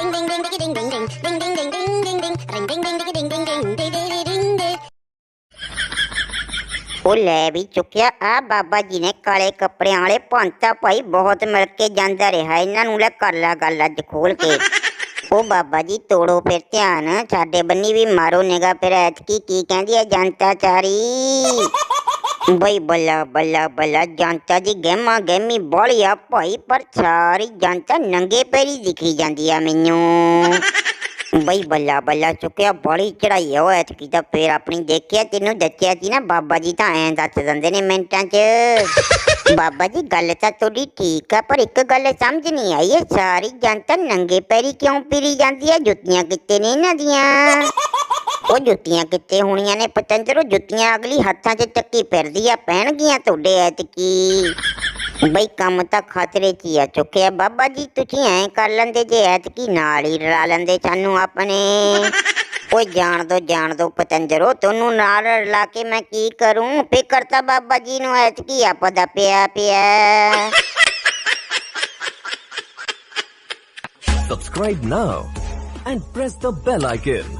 Ding ding ding ding ding ding ding ding ding ding ding ding ring ding ding ding ding ding ding ding ding ding ding ਉਹ ਲੈ ਵੀ ਚੁੱਕਿਆ ਆ ਬਾਬਾ ਜੀ ਨੇ ਕਾਲੇ ਕੱਪੜਿਆਂ ਵਾਲੇ ਪੰਤਾ ਭਾਈ ਬਹੁਤ ਮਿਲ ਕੇ ਜਾਂਦਾ ਰਿਹਾ ਇਹਨਾਂ ਨੂੰ ਲੈ ਕਰ ਲਾ ਗੱਲ ਅੱਜ ਖੋਲ ਕੇ ਉਹ ਬਾਬਾ ਜੀ ਤੋੜੋ ਫਿਰ ਧਿਆਨ ਸਾਡੇ ਬੰਨੀ ਵੀ ਮਾਰੋ ਨਿਗਾ ਫਿਰ ਐਤਕੀ ਕੀ ਕਹਿੰਦੀ ਹੈ ਜਨਤਾ ਚਾਰੀ ਬਈ ਬੱਲਾ ਬੱਲਾ ਬੱਲਾ ਜਨਤਾ ਜੀ ਗਹਿਮਾ ਗਹਿਮੀ ਬੋਲੀਆ ਭਾਈ ਪਰ ਸਾਰੀ ਜਨਤਾ ਨੰਗੇ ਪੈਰੀ ਦਿਖੀ ਜਾਂਦੀ ਆ ਮੈਨੂੰ। ਬਈ ਬੱਲਾ ਬੱਲਾ ਚੁੱਕਿਆ ਬੜੀ ਚੜਾਈ ਆ ਉਹ ਐਤਕੀ ਤਾਂ ਫੇਰ ਆਪਣੀ ਦੇਖਿਆ ਤੈਨੂੰ ਦੱਸਿਆ ਸੀ ਨਾ ਬਾਬਾ ਜੀ ਤਾਂ ਐਂ ਦੱਸ ਦਿੰਦੇ ਨੇ ਮਿੰਟਾਂ 'ਚ। ਬਾਬਾ ਜੀ ਗੱਲ ਤਾਂ ਤੁਹਾਡੀ ਠੀਕ ਆ ਪਰ ਇੱਕ ਗੱਲ ਸਮਝ ਨਹੀਂ ਆਈ ਇਹ ਸਾਰੀ ਜਨਤਾ ਨੰਗੇ ਪੈਰੀ ਕਿਉਂ ਫਿਰੀ ਜਾਂਦੀ ਆ? ਜੁੱਤੀਆਂ ਕਿੱਥੇ ਨੇ ਇਹਨਾਂ ਦੀਆਂ? ਉਹ ਜੁੱਤੀਆਂ ਕਿੱਥੇ ਹੋਣੀਆਂ ਨੇ ਪਤੰਦਰੋ ਜੁੱਤੀਆਂ ਅਗਲੀ ਹੱਥਾਂ 'ਚ ਚੱਕੀ ਫਿਰਦੀ ਆ ਪਹਿਣਗੀਆਂ ਤੁਹਾਡੇ ਐਤਕੀ। ਬਈ ਕੰਮ ਤਾਂ ਖਤਰੇ 'ਚ ਹੀ ਆ, ਚੁੱਕਿਆ ਬਾਬਾ ਜੀ, ਤੁਸੀਂ ਐਂ ਕਰ ਲੈਂਦੇ ਜੇ ਐਤਕੀ ਨਾਲ ਹੀ ਰਲਾ ਲੈਂਦੇ ਸਾਨੂੰ ਆਪਣੇ। ਓਏ ਜਾਣ ਦੋ ਜਾਣ ਦੋ ਪਤੰਜਰੋ, ਤੁਹਾਨੂੰ ਨਾਲ ਰਲਾ ਕੇ ਮੈਂ ਕੀ ਕਰੂੰ? ਫਿਕਰ ਤਾਂ ਬਾਬਾ ਜੀ ਨੂੰ ਐਤਕੀ ਆਪਾਂ ਦਾ ਪਿਆ ਪਿਆ। Subscribe now and press the bell icon.